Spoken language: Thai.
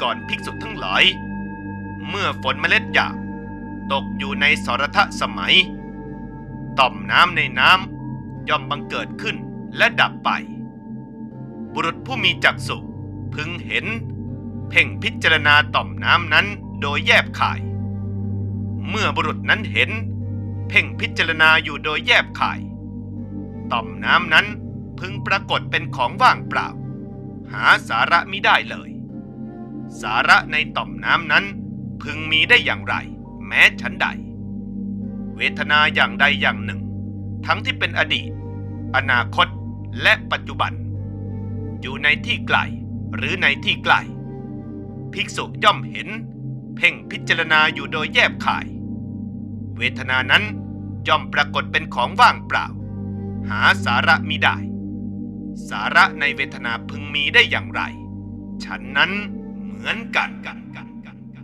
ก่อนภิกษุทั้งหลาย เมื่อฝนเมล็ดหยาบตกอยู่ในสรทสมัย ต่อมน้ำในน้ำย่อมบังเกิดขึ้นและดับไป บุรุษผู้มีจักษุพึงเห็น เพ่งพิจารณาต่อมน้ำนั้นโดยแยบข่าย เมื่อบุรุษนั้นเห็น เพ่งพิจารณาอยู่โดยแยบข่าย ต่อมน้ำนั้นพึงปรากฏเป็นของว่างเปล่า หาสาระมิได้เลย สาระในต่อมน้ำนั้น พึงมีได้อย่างไร แม้ฉันใด เวทนาอย่างใดอย่างหนึ่ง ทั้งที่เป็นอดีต อนาคตและปัจจุบัน อยู่ในที่ไกลหรือในที่ใกล้ภิกษุย่อมเห็น เพ่งพิจารณาอยู่โดยแยบขาย เวทนานั้นย่อมปรากฏเป็นของว่างเปล่า หาสาระมิได้ สาระในเวทนาพึงมีได้อย่างไร ฉันนั้น เหมือนกันกัน